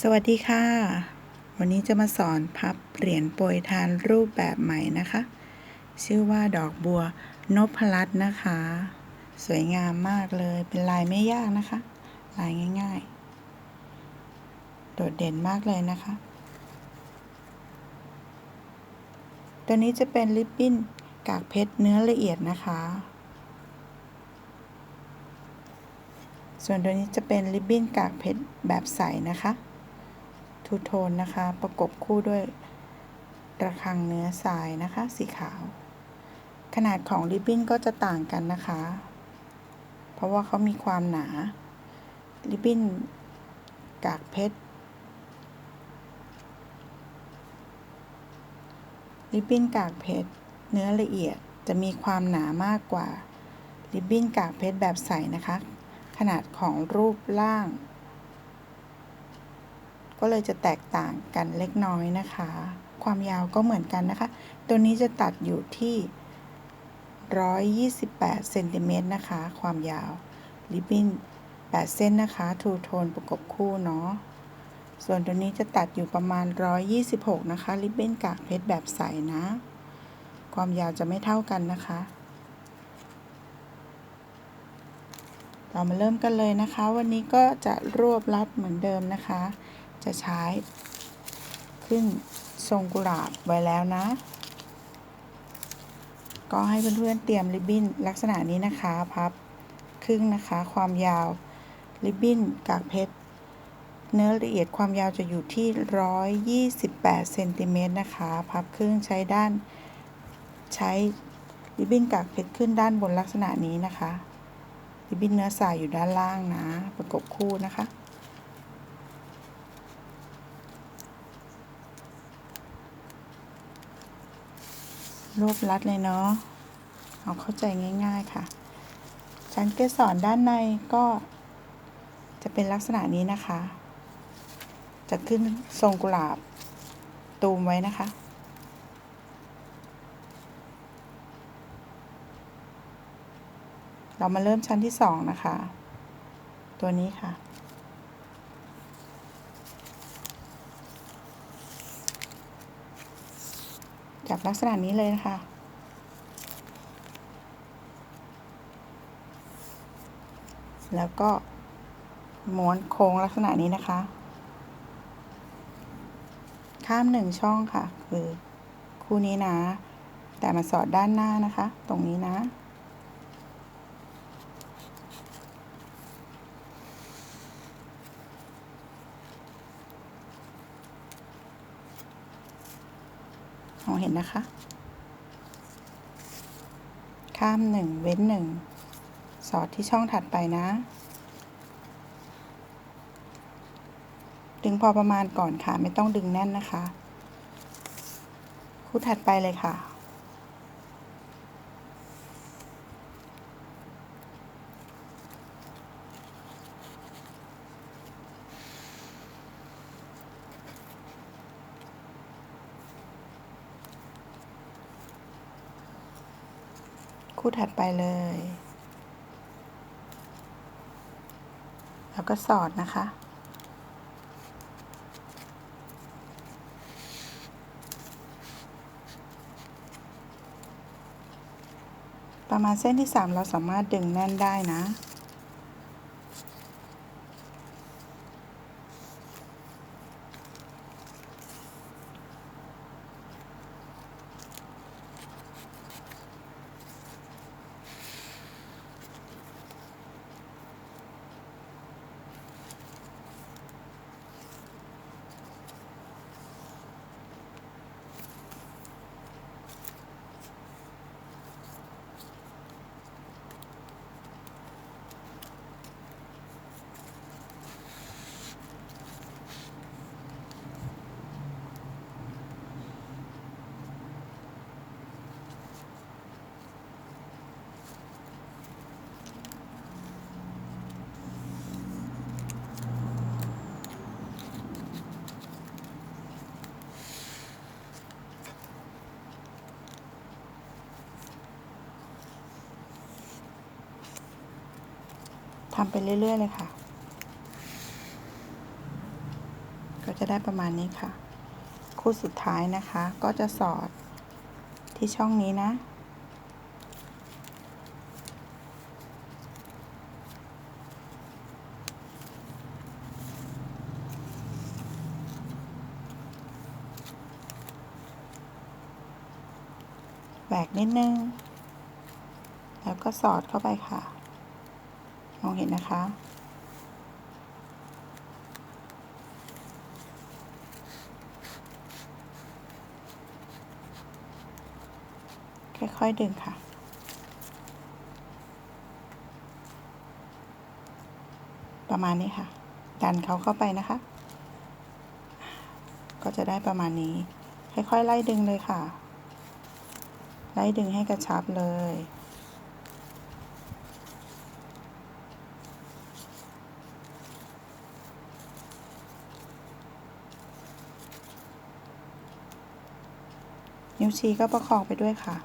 สวัสดีค่ะ วันนี้จะมาสอนพับเหรียญโปรยทานรูปแบบใหม่นะคะ ชื่อว่าดอกบัวนพลัตน์นะคะ สวยงามมากเลยเป็นลายไม่ยากนะคะ ลายง่าย ๆ โดดเด่นมากเลยนะคะ ตัวนี้จะเป็นริบบิ้นกากเพชรเนื้อละเอียดนะคะ ส่วนตัวนี้จะเป็นริบบิ้นกากเพชรแบบใสนะคะ ทูโทนนะคะ ประกบคู่ด้วยระฆังเนื้อทรายนะคะ สีขาว ขนาดของริบบิ้นก็จะต่างกันนะคะ เพราะว่าเขามีความหนา ริบบิ้นกากเพชรริบบิ้นกากเพชรเนื้อละเอียดจะมีความหนามากกว่า ริบบิ้นกากเพชรแบบใสนะคะ ขนาดของรูปร่าง ก็เลยจะแตกต่างกันเล็กน้อยนะคะ ความยาวก็เหมือนกันนะคะ ตัวนี้จะตัดอยู่ที่ 128เซนติเมตรนะคะ ความยาวริบบิ้น8เส้นนะคะทูโทนประกบคู่เนาะส่วนตัวนี้จะตัดอยู่ประมาณ 126 นะคะ ริบบิ้นกากเพชรแบบใสนะ ความยาวจะไม่เท่ากันนะคะ เรามาเริ่มกันเลยนะคะ วันนี้ก็จะรวบรัดเหมือนเดิมนะคะ จะใช้ ขึ้นทรงกุหลาบไว้แล้วนะ ก็ให้เพื่อนๆเตรียมริบบิ้นลักษณะนี้นะคะพับครึ่งนะคะความยาวริบบิ้นกากเพชรเนื้อละเอียดความยาวจะอยู่ที่ 128เซนติเมตรนะคะ พับครึ่งใช้ด้านใช้ริบบิ้นกากเพชรขึ้นด้านบนลักษณะนี้นะคะริบบิ้นเนื้อสายอยู่ด้านล่างนะ ประกบคู่นะคะ รวบรัดเลยเนาะเอาเข้าใจง่าย ๆค่ะ ชั้นเกสรด้านในก็จะเป็นลักษณะนี้นะคะ จะขึ้นทรงกุหลาบตูมไว้นะคะ เรามาเริ่มชั้นที่สองนะคะ ตัวนี้ค่ะ จากลักษณะนี้เลยนะคะ แล้วก็ม้วนโค้งลักษณะนี้นะคะ ข้ามหนึ่งช่องค่ะ คือคู่นี้นะ แต่มาสอดด้านหน้านะคะ ตรงนี้นะ เห็นนะคะ ข้ามหนึ่งเว้นหนึ่งสอดที่ช่องถัดไปนะ ดึงพอประมาณก่อนค่ะ ไม่ต้องดึงแน่นนะคะ คู่ถัดไปเลยค่ะ คู่ถัดไปเลย แล้วก็สอดนะคะ ประมาณเส้นที่ 3 เราสามารถดึงแน่นได้นะ ทำไปเรื่อยๆเลยค่ะ ก็จะได้ประมาณนี้ค่ะ คู่สุดท้ายนะคะ ก็จะสอดที่ช่องนี้นะ แหวกนิดนึง แล้วก็สอดเข้าไปค่ะ มองเห็นนะคะ ค่อยๆดึงค่ะประมาณนี้ค่ะ ดันเขาเข้าไปนะคะ ก็จะได้ประมาณนี้ ค่อยๆไล่ดึงเลยค่ะ ไล่ดึงให้กระชับเลย นิ้วชี้ก็ประคองไปด้วยค่ะ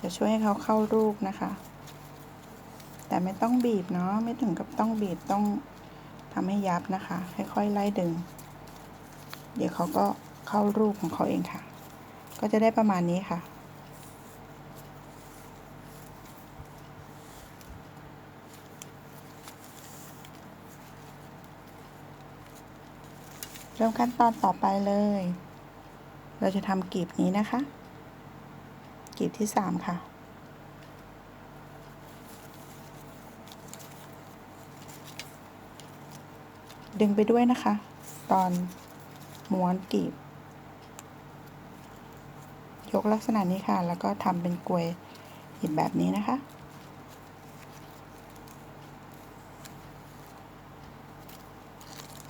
จะช่วยให้เขาเข้ารูปนะคะ แต่ไม่ต้องบีบเนาะไม่ถึงกับต้องบีบต้องทำให้ยับนะคะ ค่อยๆไล่ดึง เดี๋ยวเขาก็เข้ารูปของเขาเองค่ะ ก็จะได้ประมาณนี้ค่ะ เริ่มขั้นตอนต่อไปเลย เราจะทำกลีบนี้นะคะกลีบที่สามค่ะ ดึงไปด้วยนะคะ ตอนม้วนกลีบ ยกลักษณะนี้ค่ะ แล้วก็ทำเป็นกลวยหิบแบบนี้นะคะ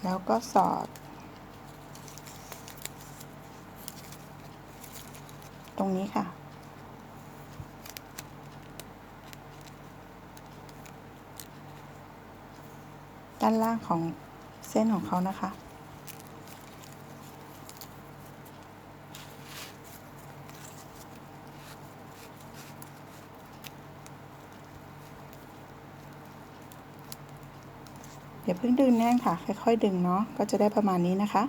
แล้วก็สอด ตรง นี้ค่ะ ด้านล่างของเส้นของเขานะคะ อย่าเพิ่งดึงแน่นค่ะ ค่อยๆ ดึงเนาะก็จะได้ประมาณนี้นะคะ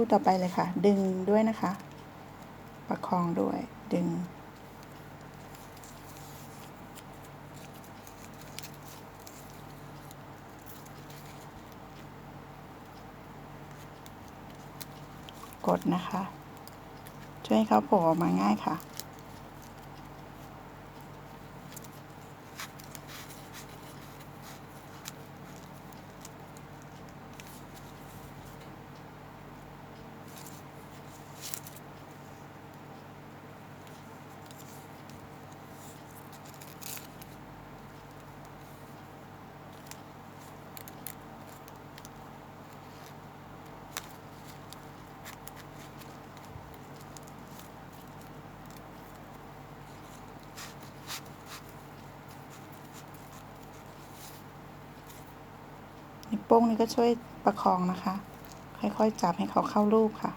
คู่ต่อไปเลยค่ะ ดึงด้วยนะคะ ประคองด้วย ดึง กดนะคะ ช่วยให้เขาโผล่ออกมาง่ายค่ะ โป้งนี้ก็ช่วยประคองนะคะ ค่อยๆจับให้เขาเข้ารูปค่ะ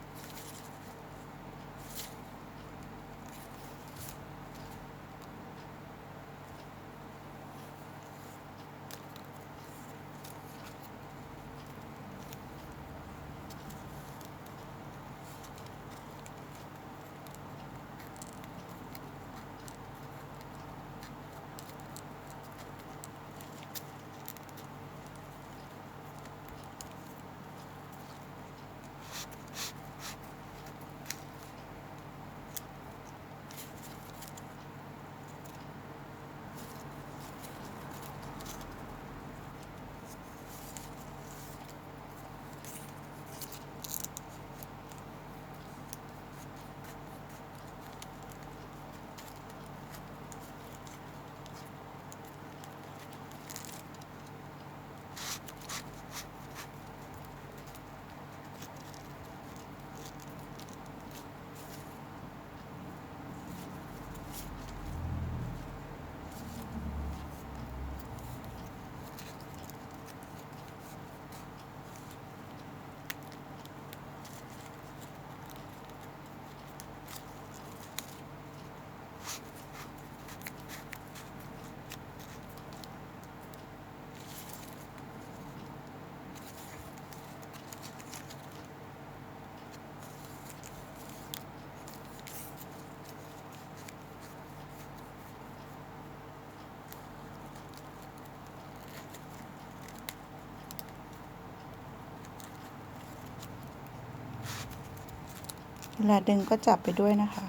เวลาดึงก็จับไปด้วยนะคะ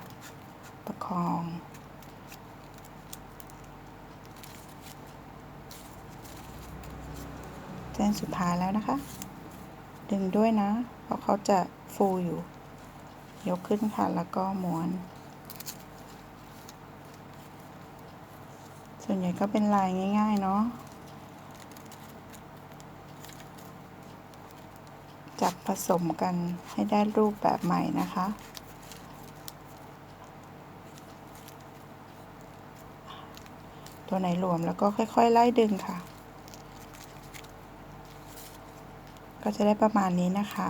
ประคอง เส้นสุดท้ายแล้วนะคะ ดึงด้วยนะ เพราะเขาจะฟูอยู่ ยกขึ้นค่ะ แล้วก็ม้วน ส่วนใหญ่ก็เป็นลายง่าย ๆ เนาะ จับผสมกันให้ได้รูปแบบใหม่นะคะ ตัวไหนรวมแล้วก็ค่อย ๆ ไล่ดึงค่ะ ก็จะได้ประมาณนี้นะคะ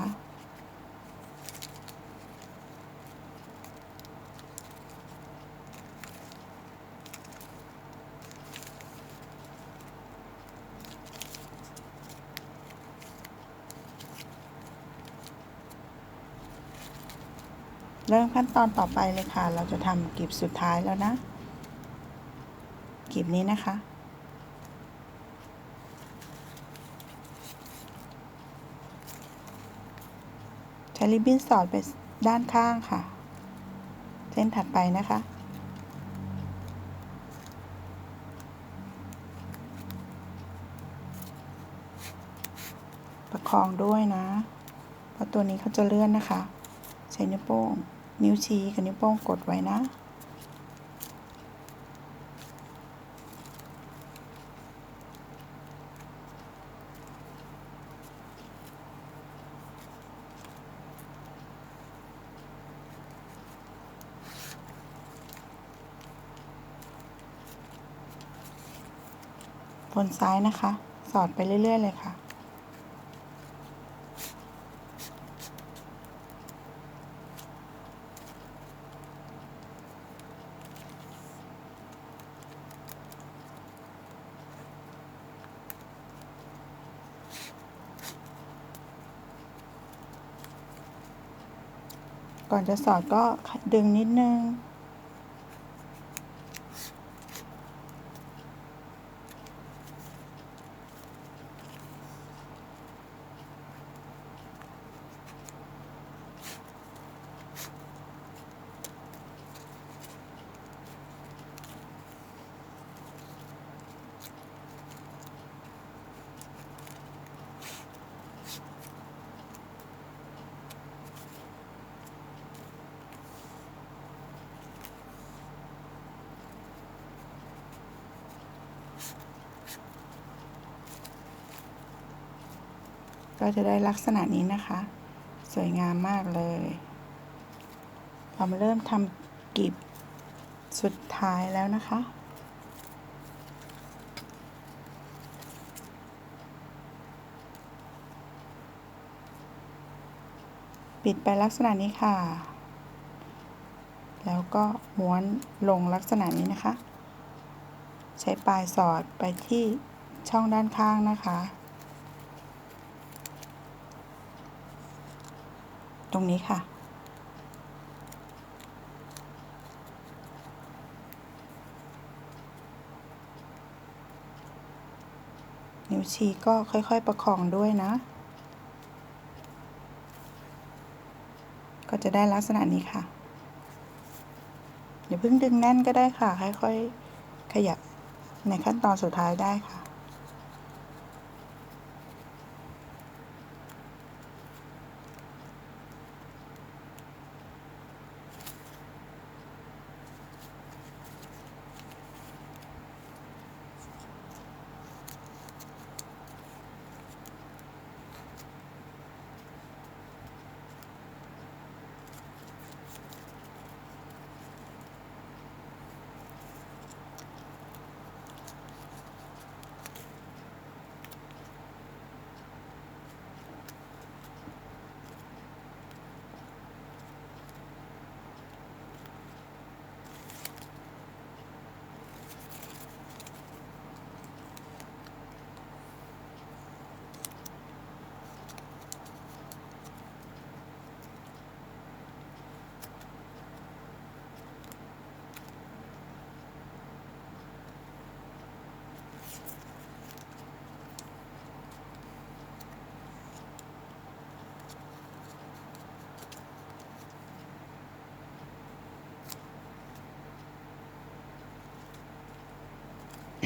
เริ่มขั้นตอนต่อไปเลยค่ะ เราจะทำกลีบสุดท้ายแล้วนะกลีบนี้นะคะ ใช้ริบบิ้นสอดไปด้านข้างค่ะ เส้นถัดไปนะคะประคองด้วยนะ เพราะตัวนี้เขาจะเลื่อนนะคะ ใช้นิ้วโป้ง นิ้วชี้กับนิ้วโป้งกดไว้นะ บนซ้ายนะคะ สอดไปเรื่อย ๆ เลยค่ะ ก่อนจะสอดก็ดึงนิดนึง ก็จะได้ลักษณะนี้นะคะ สวยงามมากเลยเรามาเริ่มทำกลีบสุดท้ายแล้วนะคะ ปิดไปลักษณะนี้ค่ะ แล้วก็ม้วนลงลักษณะนี้นะคะ ใช้ปลายสอดไปที่ช่องด้านข้างนะคะ ตรงนี้ค่ะ นิ้วชี้ก็ค่อยๆประคองด้วยนะ ก็จะได้ลักษณะนี้ค่ะ อย่าเพิ่งดึงแน่นก็ได้ค่ะ ค่อยๆขยับในขั้นตอนสุดท้ายได้ค่ะ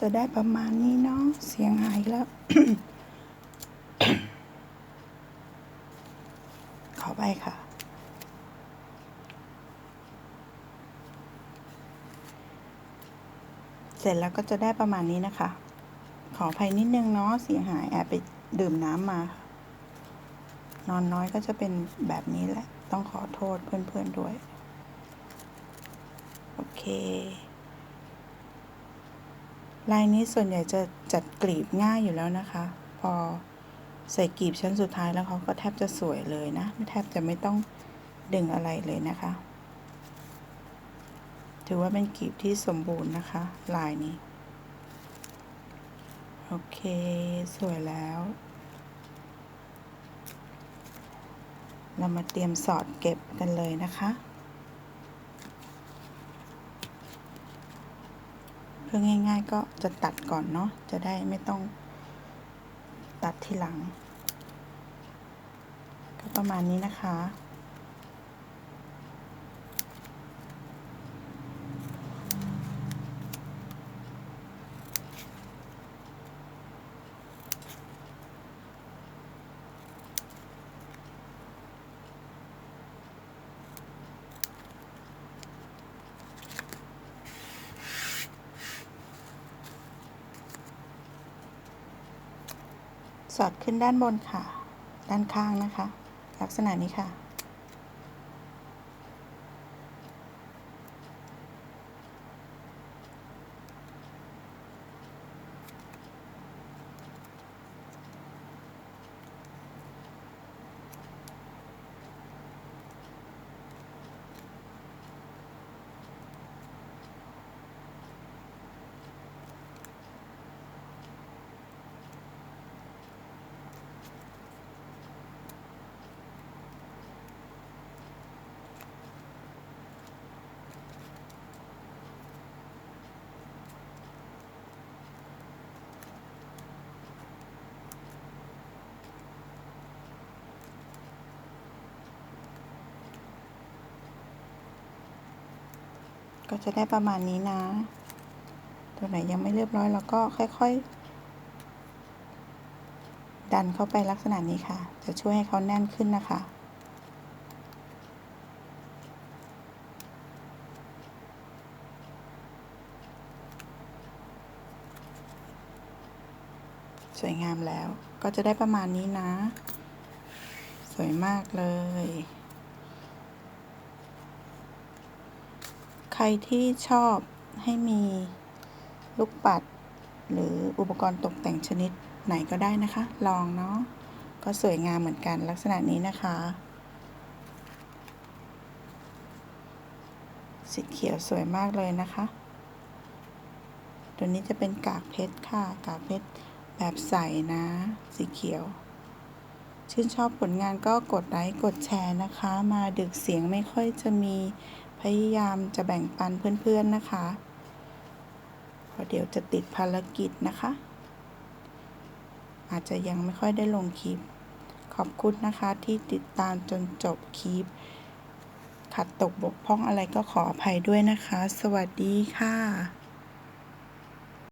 จะได้ประมาณนี้เนาะเสียงหายแล้ว ขอไปค่ะ เสร็จแล้วก็จะได้ประมาณนี้นะคะ ขออภัยนิดนึงเนาะเสียหายแอบไปดื่มน้ำมา นอนน้อยก็จะเป็นแบบนี้แหละ ต้องขอโทษเพื่อนๆด้วย โอเค ลายนี้ส่วนใหญ่จะจัดกลีบง่ายอยู่แล้วนะคะ พอใส่กลีบชั้นสุดท้ายแล้วเขาก็แทบจะสวยเลยนะแทบจะไม่ต้องดึงอะไรเลยนะคะ ถือว่าเป็นกลีบที่สมบูรณ์นะคะ ลายนี้ โอเค สวยแล้ว เรามาเตรียมสอดเก็บกันเลยนะคะ พื่อง่าย ๆ ก็จะตัดก่อนเนาะจะได้ไม่ต้องตัดทีหลัง ก็ประมาณนี้นะคะ สอดขึ้นด้านบนค่ะ ด้านข้างนะคะ ลักษณะนี้ค่ะ ก็จะได้ประมาณนี้นะ ตัวไหนยังไม่เรียบร้อยเราก็ค่อยๆ ดันเข้าไปลักษณะนี้ค่ะ จะช่วยให้เขาแน่นขึ้นนะคะสวยงามแล้วก็จะได้ประมาณนี้นะ สวยมากเลย ใครที่ชอบให้มีลูกปัด หรืออุปกรณ์ตกแต่งชนิดไหนก็ได้นะคะ ลองเนาะก็สวยงามเหมือนกันลักษณะนี้นะคะ สีเขียวสวยมากเลยนะคะ ตัวนี้จะเป็นกากเพชรค่ะ กากเพชรแบบใสนะ สีเขียว ชื่นชอบผลงานก็กดไลค์กดแชร์นะคะ มาดึกเสียงไม่ค่อยจะมี พยายามจะแบ่งปันเพื่อนๆนะคะเพราะเดี๋ยวจะติดภารกิจนะคะ อาจจะยังไม่ค่อยได้ลงคลิป ขอบคุณนะคะที่ติดตามจนจบคลิป ขัดตกบกพร่องอะไรก็ขออภัยด้วยนะคะ สวัสดีค่ะ